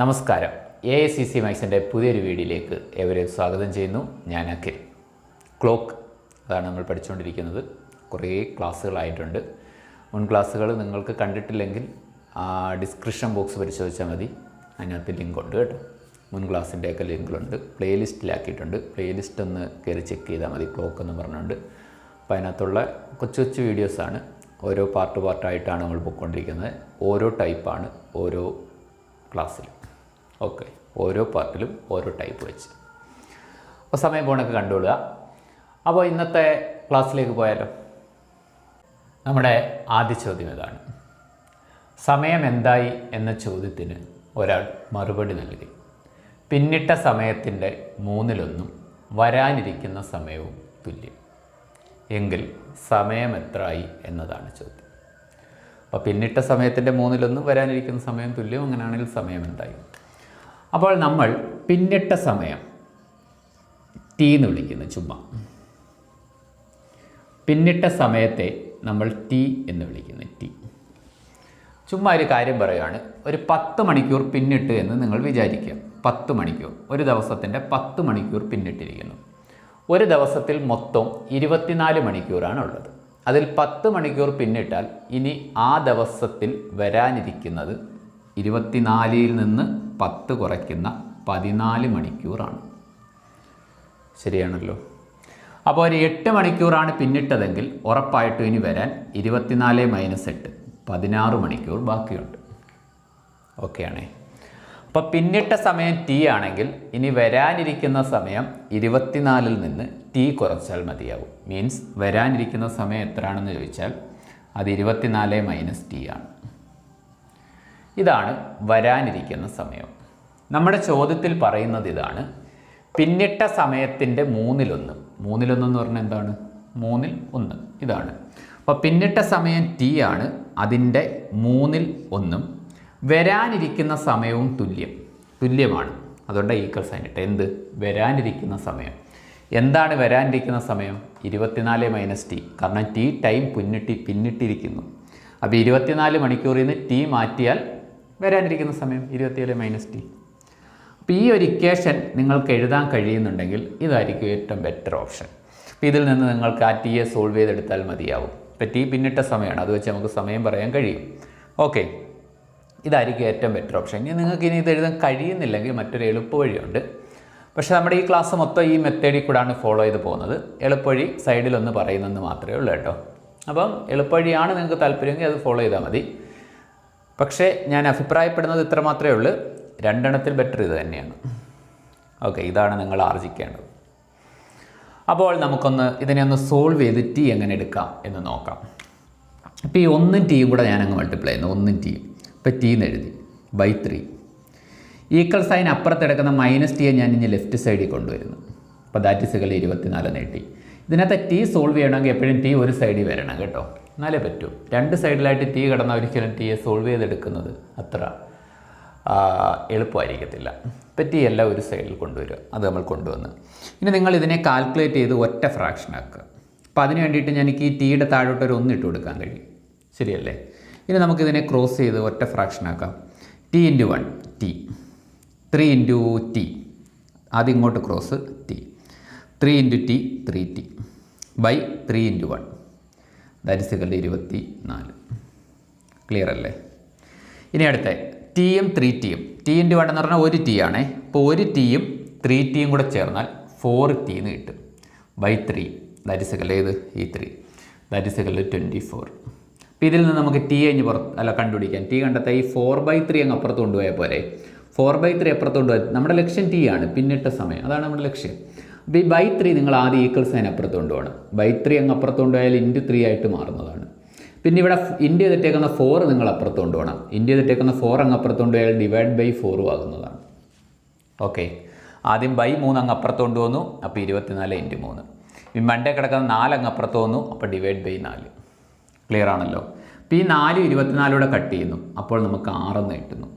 നമസ്കാരം. A I C C മാക്സിന്റെ പുതിയൊരു വീഡിയോയിലേക്ക് ഏവരെയും സ്വാഗതം ചെയ്യുന്നു. ഞാൻ അഖിൽ. ക്ലോക്ക് അതാണ് നമ്മൾ പഠിച്ചുകൊണ്ടിരിക്കുന്നത്. കുറേ ക്ലാസ്സുകളായിട്ടുണ്ട്. മുൻ ക്ലാസ്സുകൾ നിങ്ങൾക്ക് കണ്ടിട്ടില്ലെങ്കിൽ ഡിസ്ക്രിപ്ഷൻ ബോക്സ് പരിശോധിച്ചാൽ മതി. അതിനകത്ത് ലിങ്ക് ഉണ്ട് കേട്ടോ. മുൻ ക്ലാസ്സിന്റെയൊക്കെ ലിങ്കുകളുണ്ട് പ്ലേലിസ്റ്റിലാക്കിയിട്ടുണ്ട്. പ്ലേലിസ്റ്റ് ഒന്ന് കയറി ചെക്ക് ചെയ്താൽ മതി. ക്ലോക്ക് എന്ന് പറഞ്ഞുകൊണ്ട്. അപ്പോൾ അതിനകത്തുള്ള കൊച്ചു കൊച്ചു വീഡിയോസാണ് ഓരോ പാർട്ട് പാർട്ടായിട്ടാണ് നമ്മൾ പോയിക്കൊണ്ടിരിക്കുന്നത്. ഓരോ ടൈപ്പാണ് ഓരോ ക്ലാസ്സിലും. ഓക്കെ. ഓരോ പാർട്ടിലും ഓരോ ടൈപ്പ് വെച്ച്. അപ്പോൾ സമയം പോണൊക്കെ കണ്ടുകൊള്ളുക. അപ്പോൾ ഇന്നത്തെ ക്ലാസ്സിലേക്ക് പോയാലോ? നമ്മുടെ ആദ്യ ചോദ്യം ഇതാണ്. സമയം എന്തായി എന്ന ചോദ്യത്തിന് ഒരാൾ മറുപടി നൽകി. പിന്നിട്ട സമയത്തിന്റെ മൂന്നിലൊന്നും വരാനിരിക്കുന്ന സമയവും തുല്യം. എങ്കിൽ സമയം എത്രയായി എന്നതാണ് ചോദ്യം. അപ്പോൾ പിന്നിട്ട സമയത്തിന്റെ മൂന്നിലൊന്നും വരാനിരിക്കുന്ന സമയം തുല്യം അങ്ങനെയാണെങ്കിൽ സമയം എന്തായി? അപ്പോൾ നമ്മൾ പിന്നിട്ട സമയം ടി എന്ന് വിളിക്കുന്നു ചുമ്മാ. പിന്നിട്ട സമയത്തെ നമ്മൾ ടി എന്ന് വിളിക്കുന്നു ടി. ചുമ്മാ ഒരു കാര്യം പറയുകയാണ് ഒരു പത്ത് മണിക്കൂർ പിന്നിട്ട് എന്ന് നിങ്ങൾ വിചാരിക്കുക. പത്ത് മണിക്കൂർ. ഒരു ദിവസത്തിന്റെ പത്ത് മണിക്കൂർ പിന്നിട്ടിരിക്കുന്നു. ഒരു ദിവസത്തിൽ മൊത്തം ഇരുപത്തിനാല് മണിക്കൂറാണ് ഉള്ളത് അതിൽ പത്ത് മണിക്കൂർ പിന്നിട്ടാൽ ഇനി ആ ദിവസത്തിൽ വരാനിരിക്കുന്നത് ഇരുപത്തിനാലിൽ നിന്ന് പത്ത് കുറയ്ക്കുന്ന പതിനാല് മണിക്കൂറാണ്. ശരിയാണല്ലോ. അപ്പോൾ ഒരു എട്ട് മണിക്കൂറാണ് പിന്നിട്ടതെങ്കിൽ ഉറപ്പായിട്ടും ഇനി വരാൻ ഇരുപത്തിനാല് മൈനസ് എട്ട് പതിനാറ് മണിക്കൂർ ബാക്കിയുണ്ട്. ഓക്കെയാണേ. അപ്പോൾ പിന്നിട്ട സമയം ടി ആണെങ്കിൽ ഇനി വരാനിരിക്കുന്ന സമയം ഇരുപത്തിനാലിൽ നിന്ന് ടി കുറച്ചാൽ മതിയാവും. മീൻസ് വരാനിരിക്കുന്ന സമയം എത്രയാണെന്ന് ചോദിച്ചാൽ അത് ഇരുപത്തിനാല് മൈനസ് ടി ആണ്. ഇതാണ് വരാനിരിക്കുന്ന സമയം. നമ്മുടെ ചോദ്യത്തിൽ പറയുന്നത് ഇതാണ്. പിന്നിട്ട സമയത്തിന്റെ മൂന്നിലൊന്ന്. മൂന്നിലൊന്ന് എന്ന് പറഞ്ഞാൽ എന്താണ്? മൂന്നിൽ ഒന്ന്. ഇതാണ്. അപ്പോൾ പിന്നിട്ട സമയം ടി ആണ്. അതിന്റെ മൂന്നിൽ ഒന്നും വരാനിരിക്കുന്ന സമയവും തുല്യം. തുല്യമാണ്. അതുകൊണ്ട് ഈക്വൽ ഇട്ട്. എന്ത്? വരാനിരിക്കുന്ന സമയം. എന്താണ് വരാനിരിക്കുന്ന സമയം? ഇരുപത്തിനാല് മൈനസ് ടി കാരണം ടി ടൈം പിന്നിട്ടി പിന്നിട്ടിരിക്കുന്നു. അപ്പോൾ ഇരുപത്തിനാല് മണിക്കൂറിൽ നിന്ന് ടി മാറ്റിയാൽ വരാനിരിക്കുന്ന സമയം ഇരുപത്തിയേഴ് മൈനസ് ടി അപ്പോൾ ഈ ഒരു ഇക്വേഷൻ നിങ്ങൾക്ക് എഴുതാൻ കഴിയുന്നുണ്ടെങ്കിൽ ഇതായിരിക്കും ഏറ്റവും ബെറ്റർ ഓപ്ഷൻ അപ്പോൾ ഇതിൽ നിന്ന് നിങ്ങൾക്ക് ആ ടിയെ സോൾവ് ചെയ്തെടുത്താൽ മതിയാവും. ഇപ്പോൾ ടി പിന്നിട്ട സമയമാണ്. അത് വെച്ച് നമുക്ക് സമയം പറയാൻ കഴിയും. ഓക്കെ ഇതായിരിക്കും ഏറ്റവും ബെറ്റർ ഓപ്ഷൻ ഇനി നിങ്ങൾക്ക് ഇനി ഇത് എഴുതാൻ കഴിയുന്നില്ലെങ്കിൽ മറ്റൊരു എളുപ്പവഴിയുണ്ട്. പക്ഷേ നമ്മുടെ ഈ ക്ലാസ് മൊത്തം ഈ മെത്തേഡിൽ കൂടാണ് ഫോളോ ചെയ്ത് പോകുന്നത്. എളുപ്പവഴി സൈഡിലൊന്ന് പറയുന്നെന്ന് മാത്രമേ ഉള്ളൂ കേട്ടോ. അപ്പം എളുപ്പവഴിയാണ് നിങ്ങൾക്ക് താല്പര്യമെങ്കിൽ അത് ഫോളോ ചെയ്താൽ മതി. പക്ഷേ ഞാൻ അഭിപ്രായപ്പെടുന്നത് ഇത്ര മാത്രമേ ഉള്ളൂ. രണ്ടെണ്ണത്തിൽ ബെറ്റർ ഇത് തന്നെയാണ്. ഓക്കെ ഇതാണ് നിങ്ങൾ ആർജിക്കേണ്ടത്. അപ്പോൾ നമുക്കൊന്ന് ഇതിനെ ഒന്ന് സോൾവ് ചെയ്ത് ടി എങ്ങനെ എടുക്കാം എന്ന് നോക്കാം. അപ്പോൾ ഈ ഒന്നും ടീയും കൂടെ ഞാനങ്ങ് മൾട്ടിപ്ലൈ ചെയ്യുന്നു. ഒന്നും ടീയും ഇപ്പോൾ ടി എന്ന് എഴുതി. ബൈ ത്രീ ഈക്വൽ സൈൻ അപ്പുറത്തെടുക്കുന്ന മൈനസ് ടിയെ ഞാൻ ഇനി ലെഫ്റ്റ് സൈഡിൽ കൊണ്ടുവരുന്നു. അപ്പോൾ ദാറ്റ് ഇസുകൾ ഇരുപത്തിനാല് നീട്ടി ഇതിനകത്ത് ടി സോൾവ് ചെയ്യണമെങ്കിൽ എപ്പോഴും ടി ഒരു സൈഡിൽ വരണം കേട്ടോ. എന്നാലേ പറ്റൂ. രണ്ട് സൈഡിലായിട്ട് ടി കിടന്ന ഒരിക്കലും ടിയെ സോൾവ് ചെയ്തെടുക്കുന്നത് അത്ര എളുപ്പമായിരിക്കത്തില്ല. ഇപ്പം ടി എല്ലാം ഒരു സൈഡിൽ കൊണ്ടുവരിക. അത് നമ്മൾ കൊണ്ടുവന്ന്. ഇനി നിങ്ങൾ ഇതിനെ കാൽക്കുലേറ്റ് ചെയ്ത് ഒറ്റ ഫ്രാക്ഷൻ ആക്കുക. അപ്പോൾ അതിന് വേണ്ടിയിട്ട് എനിക്ക് ഈ ടീയുടെ താഴോട്ട് ഒരു ഒന്നിട്ട് കൊടുക്കാൻ കഴിയും. ശരിയല്ലേ? ഇനി നമുക്കിതിനെ ക്രോസ് ചെയ്ത് ഒറ്റ ഫ്രാക്ഷൻ ആക്കാം. T into one T three into T ആദ്യം ഇങ്ങോട്ട് cross T three into T three T by three into one ദരിസുകളുടെ ഇരുപത്തി നാല് ക്ലിയർ അല്ലേ? ഇനി അടുത്ത ടിയും ത്രീ ടിയും ടി ഇന്റു വൺ എന്ന് പറഞ്ഞാൽ ഒരു ടി ആണേ. അപ്പോൾ ഒരു ടിയും ത്രീ ടിയും കൂടെ ചേർന്നാൽ ഫോർ ടി എന്ന് കിട്ടും. ബൈ ത്രീ ദരിസുകൾ ഏത്? ഈ ത്രീ ദരിസുകൾ ട്വന്റി ഫോർ അപ്പോൾ ഇതിൽ നിന്ന് നമുക്ക് ടി കഴിഞ്ഞ് പുറത്ത് അല്ല കണ്ടുപിടിക്കാൻ ടി കണ്ടെത്താൻ ഈ ഫോർ ബൈ ത്രീ അങ്ങ് അപ്പുറത്ത് കൊണ്ടുപോയാൽ പോരെ. ഫോർ ബൈ ത്രീ അപ്പുറത്ത് കൊണ്ടുപോയാൽ നമ്മുടെ ലക്ഷ്യം ടി ആണ് പിന്നിട്ട സമയം. അതാണ് നമ്മുടെ ലക്ഷ്യം. അപ്പോൾ ഈ ബൈ ത്രീ നിങ്ങൾ ആദ്യം ഈക്വൽ സൈൻ അപ്പുറത്ത് കൊണ്ടുപോകണം. ബൈ ത്രീ അങ്ങ് അപ്പുറത്ത് കൊണ്ടുപോയാൽ ഇന്റു ത്രീ ആയിട്ട് മാറുന്നതാണ്. പിന്നെ ഇവിടെ ഇൻഡ്യ ചെയ്തിട്ടേക്കുന്ന ഫോർ നിങ്ങൾ അപ്പുറത്ത് കൊണ്ടുപോകണം. ഇൻഡ്യ ചെയ്തിട്ടേക്കുന്ന ഫോർ അങ്ങ് അപ്പുറത്ത് കൊണ്ടുപോയാൽ ഡിവൈഡ് ബൈ ഫോറും ആകുന്നതാണ്. ഓക്കെ ആദ്യം ബൈ മൂന്ന് അങ്ങ് അപ്പുറത്ത് കൊണ്ടുവന്നു അപ്പോൾ ഇരുപത്തിനാല് ഇന്റു മൂന്ന്. ഈ മണ്ടേ കിടക്കുന്ന നാല് അങ്ങ് അപ്പുറത്ത് വന്നു അപ്പോൾ ഡിവൈഡ് ബൈ നാല്. ക്ലിയർ ആണല്ലോ. അപ്പോൾ ഈ നാല് ഇരുപത്തിനാലൂടെ കട്ട് ചെയ്യുന്നു. അപ്പോൾ നമുക്ക് ആറെന്ന് കിട്ടുന്നു.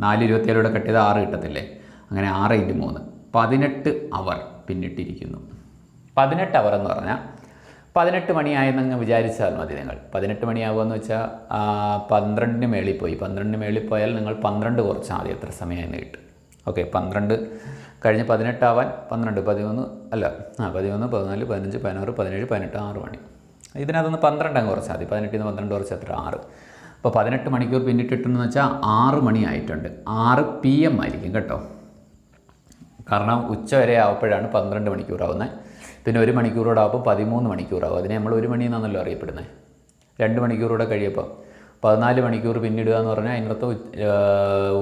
നാല് ഇരുപത്തിയേഴൂടെ കട്ട് ചെയ്ത് ആറ് കിട്ടത്തില്ലേ? അങ്ങനെ ആറ് ഇന്റു മൂന്ന്. പതിനെട്ട് അവർ പിന്നിട്ടിരിക്കുന്നു. പതിനെട്ട് അവർ എന്ന് പറഞ്ഞാൽ പതിനെട്ട് മണിയായെന്നങ്ങ് വിചാരിച്ചാൽ മതി നിങ്ങൾ. പതിനെട്ട് മണിയാകുമെന്ന് വെച്ചാൽ പന്ത്രണ്ടിന് മേളിൽ പോയി. പന്ത്രണ്ടിന് മേളിൽ പോയാൽ നിങ്ങൾ പന്ത്രണ്ട് കുറച്ചാൽ മതി. എത്ര സമയമായിരുന്നു കിട്ടും. ഓക്കെ പന്ത്രണ്ട് കഴിഞ്ഞ് പതിനെട്ടാവാൻ പന്ത്രണ്ട് പതിമൂന്ന് അല്ല ആ പതിമൂന്ന് പതിനാല് പതിനഞ്ച് പതിനാറ് പതിനേഴ് പതിനെട്ട് ആറ് മണി. ഇതിനകത്തുനിന്ന് പന്ത്രണ്ട് കുറച്ചാൽ മതി. പതിനെട്ടിൽ നിന്ന് പന്ത്രണ്ട് കുറച്ച് എത്ര ആറ്. അപ്പോൾ പതിനെട്ട് മണിക്കൂർ പിന്നിട്ടിട്ടെന്ന് വെച്ചാൽ ആറ് മണി ആയിട്ടുണ്ട്. ആറ് പി എം ആയിരിക്കും കേട്ടോ. കാരണം ഉച്ച വരെ ആവുമ്പോഴാണ് പന്ത്രണ്ട് മണിക്കൂറാവുന്നത് പിന്നെ ഒരു മണിക്കൂറോടെ ആവുമ്പോൾ പതിമൂന്ന് മണിക്കൂറാവും അതിനെ നമ്മൾ ഒരു മണി എന്നാണല്ലോ അറിയപ്പെടുന്നത് രണ്ട് മണിക്കൂറൂടെ കഴിയപ്പോൾ പതിനാല് മണിക്കൂർ പിന്നിടുക എന്ന് പറഞ്ഞാൽ അതിനകത്ത്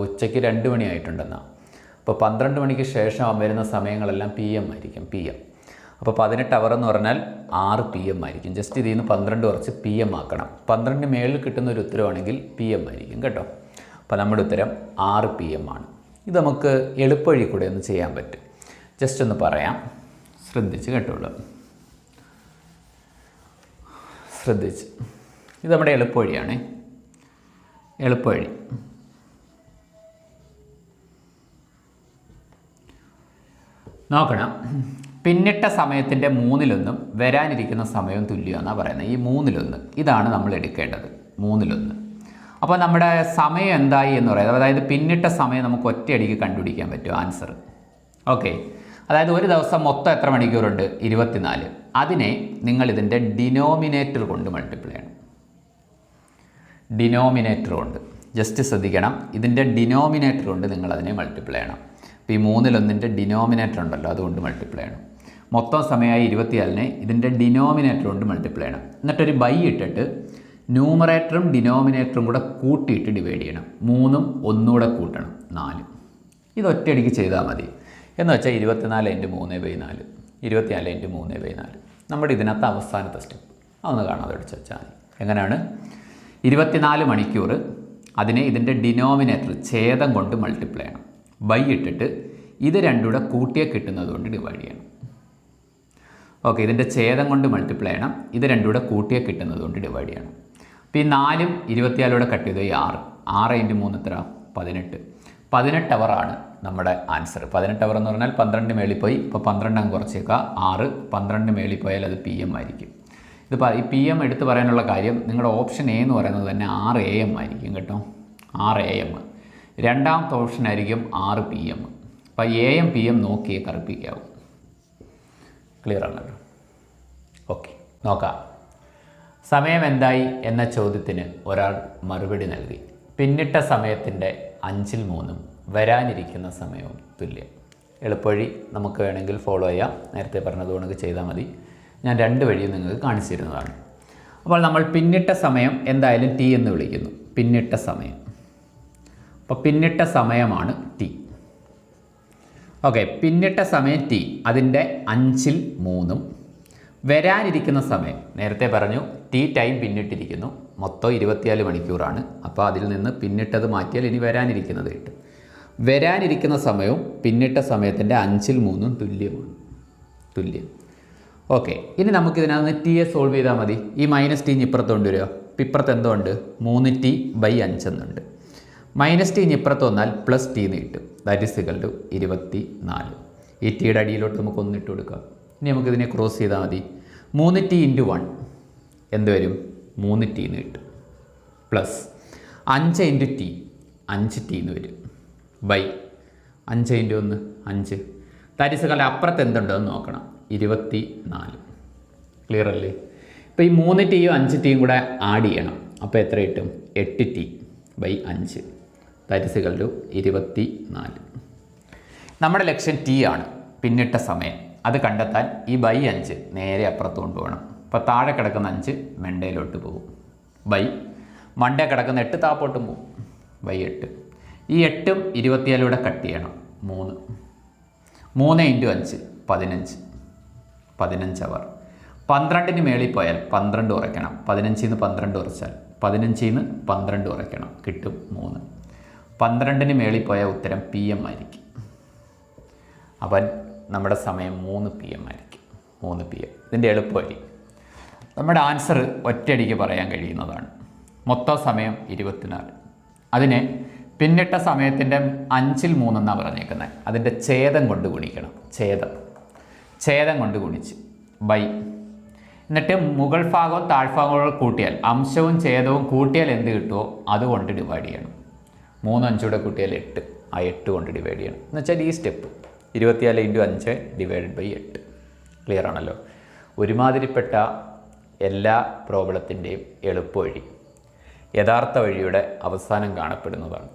ഉച്ചയ്ക്ക് രണ്ട് മണിയായിട്ടുണ്ടെന്നാണ് അപ്പോൾ പന്ത്രണ്ട് മണിക്ക് ശേഷം വരുന്ന സമയങ്ങളെല്ലാം പി എം ആയിരിക്കും. പി എം അപ്പോൾ പതിനെട്ട് അവർ എന്ന് പറഞ്ഞാൽ ആറ് പി എം ആയിരിക്കും. ജസ്റ്റ് ഇതിൽ നിന്ന് പന്ത്രണ്ട് കുറച്ച് പി എം ആക്കണം. പന്ത്രണ്ടിന് മേളിൽ കിട്ടുന്ന ഒരു ഉത്തരവാണെങ്കിൽ പി എം ആയിരിക്കും കേട്ടോ. അപ്പോൾ നമ്മുടെ ഉത്തരം ആറ് പി എം ആണ്. ഇത് നമുക്ക് എളുപ്പവഴി കൂടെ ഒന്ന് ചെയ്യാൻ പറ്റും. ജസ്റ്റ് ഒന്ന് പറയാം. ശ്രദ്ധിച്ച് കേട്ടോളൂ. ശ്രദ്ധിച്ച്. ഇത് നമ്മുടെ എളുപ്പവഴിയാണേ. എളുപ്പവഴി. നോക്കണം. പിന്നിട്ട സമയത്തിന്റെ മൂന്നിലൊന്നും വരാനിരിക്കുന്ന സമയവും തുല്യമെന്നാണ് പറയുന്നത്. ഈ മൂന്നിലൊന്ന്. ഇതാണ് നമ്മൾ എടുക്കേണ്ടത്. മൂന്നിലൊന്ന്. അപ്പോൾ നമ്മുടെ സമയം എന്തായി എന്ന് പറയുന്നത്. അതായത് പിന്നിട്ട സമയം നമുക്ക് ഒറ്റയടിക്ക് കണ്ടുപിടിക്കാൻ പറ്റും ആൻസർ ഓക്കെ അതായത് ഒരു ദിവസം മൊത്തം എത്ര മണിക്കൂറുണ്ട്? ഇരുപത്തിനാല്. അതിനെ നിങ്ങൾ ഇതിന്റെ ഡിനോമിനേറ്റർ കൊണ്ട് മൾട്ടിപ്ലൈ ചെയ്യണം. ഡിനോമിനേറ്റർ കൊണ്ട്. ജസ്റ്റ് ശ്രദ്ധിക്കണം. ഇതിന്റെ ഡിനോമിനേറ്റർ കൊണ്ട് നിങ്ങൾ അതിനെ മൾട്ടിപ്ലൈ ചെയ്യണം. ഇപ്പോൾ ഈ മൂന്നിലൊന്നിന്റെ ഡിനോമിനേറ്റർ ഉണ്ടല്ലോ അതുകൊണ്ട് മൾട്ടിപ്ലൈ ചെയ്യണം. മൊത്തം സമയമായി ഇരുപത്തിനാലിനെ ഇതിന്റെ ഡിനോമിനേറ്റർ കൊണ്ട് മൾട്ടിപ്ലൈ ചെയ്യണം. എന്നിട്ടൊരു ബൈ ഇട്ടിട്ട് ന്യൂമറേറ്ററും ഡിനോമിനേറ്ററും കൂടെ കൂട്ടിയിട്ട് ഡിവൈഡ് ചെയ്യണം. മൂന്നും ഒന്നുകൂടെ കൂട്ടണം. നാല്. ഇത് ഒറ്റയടിക്ക് ചെയ്താൽ മതി. എന്ന് വെച്ചാൽ ഇരുപത്തിനാല് ഇന്റു മൂന്ന് ബൈ നാല്. ഇരുപത്തിനാല് ഇന്റു മൂന്ന് ബൈ നാല്. നമ്മുടെ ഇതിനകത്ത് അവസാനത്തെ സ്റ്റെപ്പ് അതൊന്ന് കാണാതെ അടിച്ച് വെച്ചാൽ മതി. എങ്ങനെയാണ്? ഇരുപത്തിനാല് മണിക്കൂർ അതിനെ ഇതിന്റെ ഡിനോമിനേറ്റർ ഛേദം കൊണ്ട് മൾട്ടിപ്ലൈ ചെയ്യണം. ബൈ ഇട്ടിട്ട് ഇത് രണ്ടും കൂടെ കൂട്ടിയേ കിട്ടുന്നത് കൊണ്ട് ഡിവൈഡ് ചെയ്യണം. ഓക്കെ ഇതിന്റെ ഛേദം കൊണ്ട് മൾട്ടിപ്ലൈ ചെയ്യണം. ഇത് രണ്ടും കൂടെ കൂട്ടിയേ കിട്ടുന്നത് കൊണ്ട് ഡിവൈഡ് ചെയ്യണം. അപ്പോൾ ഈ നാലും ഇരുപത്തിനാലൂടെ കട്ട് ചെയ്ത് ഈ ആറ്. ആറ് ഇന്റു മൂന്ന് എത്ര? പതിനെട്ട്. പതിനെട്ട് അവറാണ് നമ്മുടെ ആൻസർ പതിനെട്ട് അവർ എന്ന് പറഞ്ഞാൽ പന്ത്രണ്ട് മേളിൽ പോയി. ഇപ്പോൾ പന്ത്രണ്ടാം കുറച്ചേക്കുക ആറ് പന്ത്രണ്ട് മേളിൽ പോയാൽ അത് പി എം ആയിരിക്കും. ഇത് ഈ പി എം എടുത്ത് പറയാനുള്ള കാര്യം നിങ്ങളുടെ ഓപ്ഷൻ എ എന്ന് പറയുന്നത് തന്നെ ആറ് എ എം ആയിരിക്കും കേട്ടോ. ആറ് എ എം രണ്ടാമത്തെ ഓപ്ഷൻ ആയിരിക്കും ആറ് പി എം അപ്പോൾ എ എം പി എം നോക്കിയേ കറുപ്പിക്കാവും. ക്ലിയർ ആണല്ലോ ഓക്കെ നോക്കാം. സമയം എന്തായി എന്ന ചോദ്യത്തിന് ഒരാൾ മറുപടി നൽകി. പിന്നിട്ട സമയത്തിന്റെ അഞ്ചിൽ മൂന്നും വരാനിരിക്കുന്ന സമയവും തുല്യം. എളുപ്പവഴി നമുക്ക് വേണമെങ്കിൽ ഫോളോ ചെയ്യാം. നേരത്തെ പറഞ്ഞതുകൊണ്ട് ചെയ്താൽ മതി. ഞാൻ രണ്ട് വഴിയും നിങ്ങൾക്ക് കാണിച്ചു തരുന്നതാണ് അപ്പോൾ നമ്മൾ പിന്നിട്ട സമയം എന്തായാലും ടി എന്ന് വിളിക്കുന്നു. പിന്നിട്ട സമയം. അപ്പോൾ പിന്നിട്ട സമയമാണ് ടി. ഓക്കെ പിന്നിട്ട സമയം ടി. അതിന്റെ അഞ്ചിൽ മൂന്നും വരാനിരിക്കുന്ന സമയം. നേരത്തെ പറഞ്ഞു ടി ടൈം പിന്നിട്ടിരിക്കുന്നു. മൊത്തം ഇരുപത്തിനാല് മണിക്കൂറാണ്. അപ്പോൾ അതിൽ നിന്ന് പിന്നിട്ടത് മാറ്റിയാൽ ഇനി വരാനിരിക്കുന്നത് കിട്ടും. വരാനിരിക്കുന്ന സമയവും പിന്നിട്ട സമയത്തിന്റെ അഞ്ചിൽ മൂന്നും തുല്യമാണ്. തുല്യം. ഓക്കെ ഇനി നമുക്ക് ഇതിനകത്ത് എ സോൾവ് ചെയ്താൽ മതി. ഈ മൈനസ് ടി ഇപ്പുറത്ത് കൊണ്ടുവരിക ഇപ്പം ഇപ്പുറത്ത് എന്തോ ഉണ്ട്? മൂന്ന് ടി ബൈ അഞ്ചെന്നുണ്ട്. മൈനസ് ടി ഇപ്പുറത്ത് വന്നാൽ പ്ലസ് ടി എന്ന് കിട്ടും. ദാറ്റ് ഇസ് ഇക്കൽ ടു ഇരുപത്തി നാല് ഈ ടിയുടെ അടിയിലോട്ട് നമുക്ക് ഒന്നിട്ട് കൊടുക്കാം. ഇനി നമുക്കിതിനെ ക്രോസ് ചെയ്താൽ മതി. മൂന്ന് ടി ഇന്റു വൺ എന്ത് വരും? മൂന്ന് ടി എന്ന് കിട്ടും. പ്ലസ് അഞ്ച് ഇന്റു ടി. അഞ്ച് ടി എന്ന് വരും. ബൈ അഞ്ച് ഇന്റു ഒന്ന് അഞ്ച്. ദാറ്റ് ഇസ് കാലം അപ്പുറത്ത് എന്തുണ്ടെന്ന് നോക്കണം. ഇരുപത്തി നാല് ക്ലിയർ അല്ലേ? ഇപ്പോൾ ഈ മൂന്ന് ടീയും അഞ്ച് ടീയും കൂടെ ആഡ് ചെയ്യണം. അപ്പോൾ എത്ര കിട്ടും? എട്ട് ടി. ബൈ അഞ്ച്. ദാറ്റ് ഇസ് ഇക്വൽ ടു ഇരുപത്തി നാല് നമ്മുടെ ലക്ഷ്യം ടി ആണ്. പിന്നിട്ട സമയം. അത് കണ്ടെത്താൻ ഈ ബൈ അഞ്ച് നേരെ അപ്പുറത്ത് കൊണ്ടുപോകണം അപ്പോൾ താഴെ കിടക്കുന്ന അഞ്ച് മെണ്ടയിലോട്ട് പോകും. ബൈ. മണ്ടേ കിടക്കുന്ന എട്ട് താപ്പോട്ടും പോകും. ബൈ എട്ട്. ഈ എട്ടും ഇരുപത്തിയാലൂടെ കട്ട് ചെയ്യണം. മൂന്ന്. മൂന്ന് ഇന്റു അഞ്ച് പതിനഞ്ച്. പതിനഞ്ച് അവർ. പന്ത്രണ്ടിന് മേളിൽ പോയാൽ പന്ത്രണ്ട് കുറയ്ക്കണം പതിനഞ്ചിൽ നിന്ന് പന്ത്രണ്ട് കുറച്ചാൽ പതിനഞ്ചിൽ നിന്ന് പന്ത്രണ്ട് കുറയ്ക്കണം കിട്ടും മൂന്ന്. പന്ത്രണ്ടിന് മേളിൽ പോയാൽ ഉത്തരം പി എം ആയിരിക്കും. അപ്പം നമ്മുടെ സമയം മൂന്ന് പി എം ആയിരിക്കും. മൂന്ന് പി എം. ഇതിന്റെ എളുപ്പമായി നമ്മുടെ ആൻസർ ഒറ്റയടിക്ക് പറയാൻ കഴിയുന്നതാണ്. മൊത്തം സമയം ഇരുപത്തിനാല്. അതിനെ പിന്നിട്ട സമയത്തിന്റെ അഞ്ചിൽ മൂന്നെന്നാണ് പറഞ്ഞേക്കുന്നത്. അതിന്റെ ഛേദം കൊണ്ട് ഗുണിക്കണം. ഛേദം. ഛേദം കൊണ്ട് ഗുണിച്ച്. ബൈ. എന്നിട്ട് മുകൾ ഭാഗവും താഴ്ഭാഗവും കൂട്ടിയാൽ അംശവും ഛേദവും കൂട്ടിയാൽ എന്ത് കിട്ടുമോ അതുകൊണ്ട് ഡിവൈഡ് ചെയ്യണം. മൂന്ന് അഞ്ചൂടെ കൂട്ടിയാൽ എട്ട്. ആ എട്ട് കൊണ്ട് ഡിവൈഡ് ചെയ്യണം. എന്ന് വെച്ചാൽ ഈ സ്റ്റെപ്പ് ഇരുപത്തിനാല് ഇന്റു അഞ്ച് ഡിവൈഡഡ് ബൈ എട്ട്. ക്ലിയർ ആണല്ലോ? ഒരുമാതിരിപ്പെട്ട എല്ലാ പ്രോബ്ലത്തിന്റെയും എളുപ്പവഴി യഥാർത്ഥ വഴിയുടെ അവസാനം കാണപ്പെടുന്നതാണ്.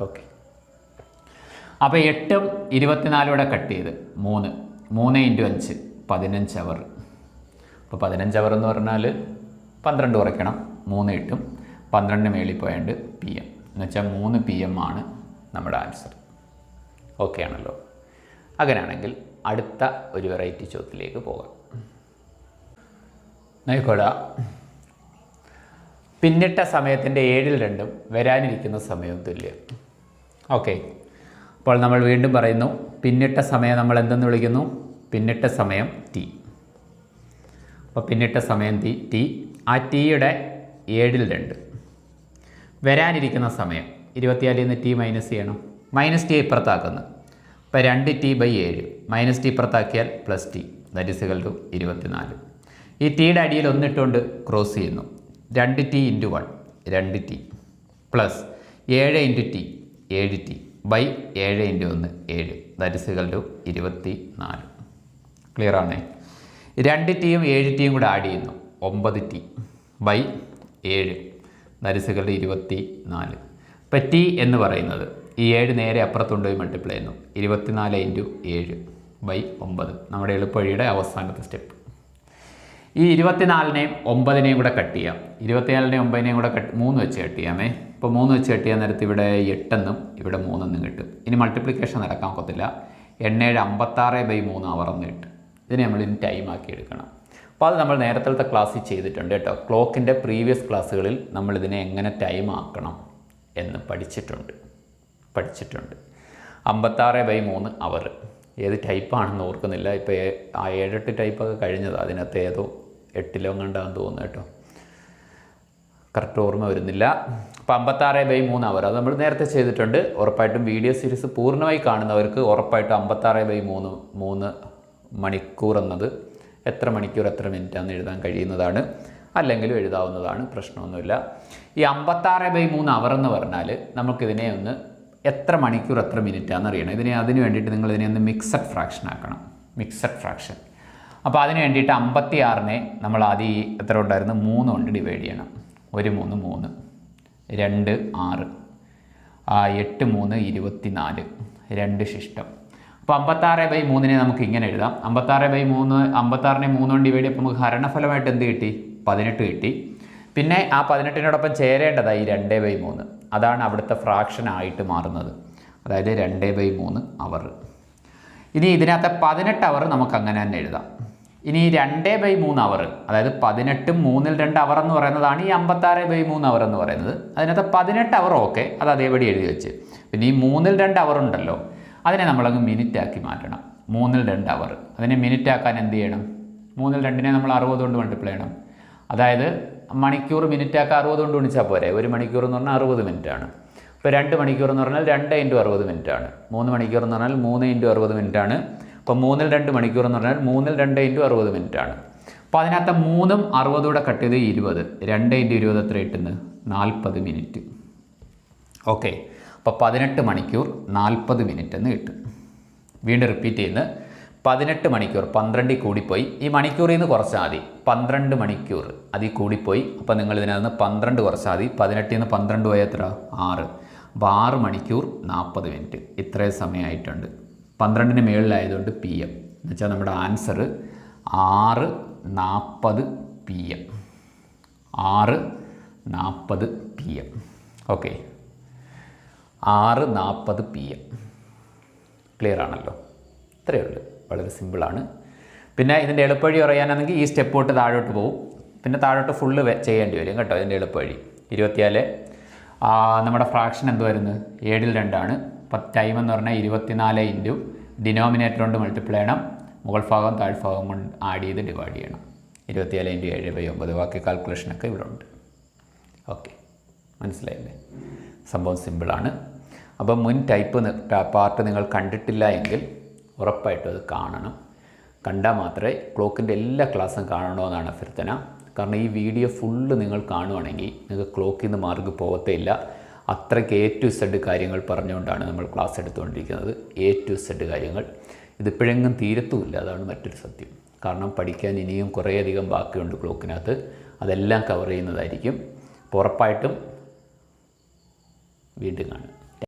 ഓക്കെ അപ്പോൾ എട്ടും ഇരുപത്തിനാലൂടെ കട്ട് ചെയ്ത് മൂന്ന് മൂന്ന് ഇന്റു അഞ്ച് പതിനഞ്ച് അവർ അപ്പോൾ പതിനഞ്ച് അവർ എന്ന് പറഞ്ഞാൽ പന്ത്രണ്ട് കുറയ്ക്കണം. മൂന്ന് ഇട്ടും പന്ത്രണ്ടിന് മേളിൽ പോയാണ്ട് പി എം എന്നുവെച്ചാൽ മൂന്ന് പി എം ആണ് നമ്മുടെ ആൻസർ ഓക്കെ ആണല്ലോ. അങ്ങനെയാണെങ്കിൽ അടുത്ത ഒരു വെറൈറ്റി ചോദ്യത്തിലേക്ക് പോകാം. നോക്കോടാ പിന്നിട്ട സമയത്തിന്റെ ഏഴിൽ രണ്ടും വരാനിരിക്കുന്ന സമയവും തുല്യം. ഓക്കെ അപ്പോൾ നമ്മൾ വീണ്ടും പറയുന്നു പിന്നിട്ട സമയം നമ്മൾ എന്തെന്ന് വിളിക്കുന്നു? പിന്നിട്ട സമയം ടി അപ്പോൾ പിന്നിട്ട സമയം ടി ടി ആ ടിയുടെ ഏഴിൽ രണ്ട്. വരാനിരിക്കുന്ന സമയം. ഇരുപത്തിനാലിൽ നിന്ന് ടി മൈനസ് ചെയ്യണം. മൈനസ് ടി ഇപ്പുറത്താക്കുന്നു. ഇപ്പോൾ രണ്ട് ടി ബൈ ഏഴ്. Minus T ഇപ്പുറത്താക്കിയാൽ plus T that is equal to ഇരുപത്തിനാല്. ഈ ടിയുടെ അടിയിൽ ഒന്നിട്ടുകൊണ്ട് ക്രോസ് ചെയ്യുന്നു. രണ്ട് ടി ഇന്റു വൺ രണ്ട് ടി പ്ലസ് ഏഴ് ഇന്റു ടി ഏഴ് ടി ബൈ ഏഴ് ഇന്റു ഒന്ന് ഏഴ്. ദാറ്റ് ഇസ് ഇകൾ ടു ഇരുപത്തി നാല് ക്ലിയർ ആണേ? രണ്ട് ടിയും ഏഴ് ടിയും കൂടെ ആഡ് ചെയ്യുന്നു. ഒമ്പത് ടി ബൈ ഏഴ്. ഇകൾ ഇരുപത്തി നാല് ടി എന്ന് പറയുന്നത് ഈ ഏഴ് നേരെ അപ്പുറത്തുണ്ട് മൾട്ടിപ്ലൈ ചെയ്യുന്നു. ഇരുപത്തിനാല് ഇന്റു ഏഴ് ബൈ ഒമ്പത്. നമ്മുടെ എളുപ്പവഴിയുടെ അവസാനത്തെ സ്റ്റെപ്പ് ഈ ഇരുപത്തിനാലിനെയും ഒമ്പതിനെയും കൂടെ കട്ട് ചെയ്യാം. ഇരുപത്തിനാലിനെയും ഒമ്പതിനെയും കൂടെ കട്ട് മൂന്ന് വെച്ച് കട്ട് ചെയ്യാമേ. ഇപ്പോൾ മൂന്ന് വെച്ച് കട്ട് ചെയ്യാൻ നേരത്ത് ഇവിടെ എട്ടെന്നും ഇവിടെ മൂന്നെന്നും കിട്ടും. ഇനി മൾട്ടിപ്ലിക്കേഷൻ നടക്കാൻ ഒക്കത്തില്ല. എണ്ണേഴ് അമ്പത്താറ് ബൈ മൂന്ന് അവർന്ന് കിട്ടും. ഇതിനെ നമ്മൾ ഇനി ടൈം ആക്കി എടുക്കണം. അപ്പോൾ അത് നമ്മൾ നേരത്തെ ക്ലാസ്സിൽ ചെയ്തിട്ടുണ്ട് കേട്ടോ. ക്ലോക്കിന്റെ പ്രീവിയസ് ക്ലാസ്സുകളിൽ നമ്മൾ ഇതിനെ എങ്ങനെ ടൈം ആക്കണം എന്ന് പഠിച്ചിട്ടുണ്ട്. പഠിച്ചിട്ടുണ്ട്. അമ്പത്താറ് ബൈ മൂന്ന് അവർ. ഏത് ടൈപ്പാണെന്ന് ഓർക്കുന്നില്ല. ഇപ്പോൾ ആ ഏഴെട്ട് ടൈപ്പൊക്കെ കഴിഞ്ഞതാണ് അതിനകത്ത് ഏതോ എട്ടിലോ കണ്ടാന്ന് തോന്നുന്നു കേട്ടോ. കറക്റ്റ് ഓർമ്മ വരുന്നില്ല. അപ്പോൾ അമ്പത്താറ് ബൈ മൂന്ന് അവർ. അത് നമ്മൾ നേരത്തെ ചെയ്തിട്ടുണ്ട്. ഉറപ്പായിട്ടും വീഡിയോ സീരീസ് പൂർണമായി കാണുന്നവർക്ക് ഉറപ്പായിട്ടും അമ്പത്താറ് ബൈ മൂന്ന് മൂന്ന് മണിക്കൂർ എന്നത് എത്ര മണിക്കൂർ എത്ര മിനിറ്റാണെന്ന് എഴുതാൻ കഴിയുന്നതാണ്. അല്ലെങ്കിലും എഴുതാവുന്നതാണ് പ്രശ്നമൊന്നുമില്ല. ഈ അമ്പത്താറ് ബൈ മൂന്ന് അവർ എന്ന് പറഞ്ഞാൽ നമുക്കിതിനെ ഒന്ന് എത്ര മണിക്കൂർ എത്ര മിനിറ്റാണെന്ന് അറിയണം. ഇതിനെ അതിന് വേണ്ടിയിട്ട് നിങ്ങൾ ഇതിനെ ഒന്ന് മിക്സഡ് ഫ്രാക്ഷൻ ആക്കണം. മിക്സഡ് ഫ്രാക്ഷൻ അപ്പോൾ അതിന് വേണ്ടിയിട്ട് അമ്പത്തി ആറിനെ നമ്മൾ ആദ്യം ഈ എത്ര ഉണ്ടായിരുന്നു? മൂന്ന് കൊണ്ട് ഡിവൈഡ് ചെയ്യണം. ഒരു മൂന്ന് മൂന്ന്. രണ്ട് ആറ്. എട്ട് മൂന്ന് ഇരുപത്തി നാല് രണ്ട് ശിഷ്ടം. അപ്പോൾ അമ്പത്താറ് ബൈ മൂന്നിനെ നമുക്ക് ഇങ്ങനെ എഴുതാം. അമ്പത്താറ് ബൈ മൂന്ന് അമ്പത്താറിനെ മൂന്ന് കൊണ്ട് ഡിവൈഡ് ചെയ്യുമ്പോൾ നമുക്ക് ഹരണഫലമായിട്ട് എന്ത് കിട്ടി? പതിനെട്ട് കിട്ടി. പിന്നെ ആ പതിനെട്ടിനോടൊപ്പം ചേരേണ്ടതായി രണ്ട് ബൈ മൂന്ന്. അതാണ് അവിടുത്തെ ഫ്രാക്ഷൻ ആയിട്ട് മാറുന്നത്. അതായത് രണ്ട് ബൈ മൂന്ന് അവർ ഇനി ഇതിനകത്തെ പതിനെട്ട് അവർ നമുക്ക് അങ്ങനെ തന്നെ എഴുതാം. ഇനി രണ്ട് ബൈ മൂന്ന് അവർ അതായത് പതിനെട്ടും മൂന്നിൽ രണ്ട് അവർ എന്ന് പറയുന്നതാണ് ഈ അമ്പത്താറ് ബൈ മൂന്ന് അവർ എന്ന് പറയുന്നത്. അതിനകത്ത് പതിനെട്ട് അവർ ഓക്കെ അത് അതേപടി എഴുതി വെച്ച്. പിന്നെ ഈ മൂന്നിൽ രണ്ട് അവർ ഉണ്ടല്ലോ അതിനെ നമ്മളങ്ങ് മിനിറ്റ് ആക്കി മാറ്റണം. മൂന്നിൽ രണ്ട് അവർ അതിനെ മിനിറ്റ് ആക്കാൻ എന്ത് ചെയ്യണം? മൂന്നിൽ രണ്ടിനെ നമ്മൾ അറുപത് കൊണ്ട് മൾട്ടിപ്ലൈ ചെയ്യണം. അതായത് മണിക്കൂർ മിനിറ്റ് ആക്കാൻ അറുപത് കൊണ്ട് ഗുണിച്ചാൽ പോരെ? ഒരു മണിക്കൂർ എന്ന് പറഞ്ഞാൽ അറുപത് മിനിറ്റാണ്. ഇപ്പോൾ രണ്ട് മണിക്കൂർ എന്ന് പറഞ്ഞാൽ രണ്ട് ഇന്റു അറുപത് മിനിറ്റ് ആണ് മൂന്ന് മണിക്കൂർ എന്ന് പറഞ്ഞാൽ മൂന്ന് ഇന്റു അറുപത് മിനിറ്റ് ആണ് അപ്പോൾ മൂന്നിൽ രണ്ട് മണിക്കൂർ എന്ന് പറഞ്ഞാൽ മൂന്നിൽ രണ്ട് ഇന്റു അറുപത് മിനിറ്റാണ്. അപ്പോൾ അതിനകത്ത് മൂന്നും അറുപതും കൂടെ കട്ട് ചെയ്ത് ഇരുപത്. രണ്ട് ഇന്റു ഇരുപത് എത്ര കിട്ടുന്നത് നാൽപ്പത് മിനിറ്റ് ഓക്കെ അപ്പോൾ പതിനെട്ട് മണിക്കൂർ നാൽപ്പത് മിനിറ്റ് എന്ന് കിട്ടും. വീണ്ടും റിപ്പീറ്റ് ചെയ്യുന്നത് പതിനെട്ട് മണിക്കൂർ പന്ത്രണ്ടിൽ കൂടിപ്പോയി. ഈ മണിക്കൂറിൽ നിന്ന് കുറച്ചാൽ മതി. പന്ത്രണ്ട് മണിക്കൂർ അതിൽ കൂടിപ്പോയി. അപ്പോൾ നിങ്ങൾ ഇതിനകത്ത് പന്ത്രണ്ട് കുറച്ചാൽ മതി. പതിനെട്ടിൽ നിന്ന് പന്ത്രണ്ട് പോയാൽ എത്ര ആറ്. അപ്പോൾ ആറ് മണിക്കൂർ നാൽപ്പത് മിനിറ്റ് ഇത്രയും സമയമായിട്ടുണ്ട്. പന്ത്രണ്ടിന് മുകളിലായതുകൊണ്ട് പി എം എന്ന് വെച്ചാൽ നമ്മുടെ ആൻസർ ആറ് നാൽപ്പത് പി എം ആറ് നാൽപ്പത് പി എം ഓക്കെ ആറ് നാൽപ്പത് പി എം. ക്ലിയർ ആണല്ലോ? ഇത്രയേ ഉള്ളൂ. വളരെ സിമ്പിളാണ് പിന്നെ ഇതിന്റെ എളുപ്പവഴി പറയാനാണെങ്കിൽ ഈ സ്റ്റെപ്പ് തൊട്ട് താഴോട്ട് പോകും പിന്നെ താഴോട്ട് ഫുള്ള് ചെയ്യേണ്ടി വരും കേട്ടോ ഇതിന്റെ എളുപ്പവഴി. ഇരുപത്തിയാൽ. നമ്മുടെ ഫ്രാക്ഷൻ എന്ത് വരുന്നത് ഏഴിൽ രണ്ടാണ്. അപ്പം ടൈം എന്ന് പറഞ്ഞാൽ ഇരുപത്തിനാല് ഇന്റു ഡിനോമിനേറ്റർ കൊണ്ട് മൾട്ടിപ്ലൈ ചെയ്യണം. മുകൾ ഭാഗം താഴ്ഭാഗം കൊണ്ട് ആഡ് ചെയ്ത് ഡിവൈഡ് ചെയ്യണം. ഇരുപത്തിയാൽ ഇന്റു ഏഴ് ബൈ ഒമ്പത്. ബാക്കി കാൽക്കുലേഷനൊക്കെ ഇവിടെ ഉണ്ട്. ഓക്കെ മനസ്സിലായില്ലേ? സംഭവം സിമ്പിളാണ്. അപ്പം മുൻ ടൈപ്പ് പാർട്ട് നിങ്ങൾ കണ്ടിട്ടില്ല എങ്കിൽ ഉറപ്പായിട്ടും അത് കാണണം. കണ്ടാൽ മാത്രമേ ക്ലോക്കിന്റെ എല്ലാ ക്ലാസ്സും കാണണമെന്നാണ് അഭ്യർത്ഥന. കാരണം ഈ വീഡിയോ ഫുള്ള് നിങ്ങൾ കാണുവാണെങ്കിൽ നിങ്ങൾക്ക് ക്ലോക്കിൽ നിന്ന് മാർക്ക് പോകത്തേ ഇല്ല. അത്രയ്ക്ക് എ ടു സെഡ് കാര്യങ്ങൾ പറഞ്ഞുകൊണ്ടാണ് നമ്മൾ ക്ലാസ് എടുത്തുകൊണ്ടിരിക്കുന്നത്. എ ടു സെഡ് കാര്യങ്ങൾ. ഇതിപ്പോഴെങ്ങും തീരത്തുമില്ല. അതാണ് മറ്റൊരു സത്യം. കാരണം പഠിക്കാൻ ഇനിയും കുറേയധികം ബാക്കിയുണ്ട് ക്ലോക്കിനകത്ത്. അതെല്ലാം കവർ ചെയ്യുന്നതായിരിക്കും. അപ്പോൾ ഉറപ്പായിട്ടും വീണ്ടും കാണും.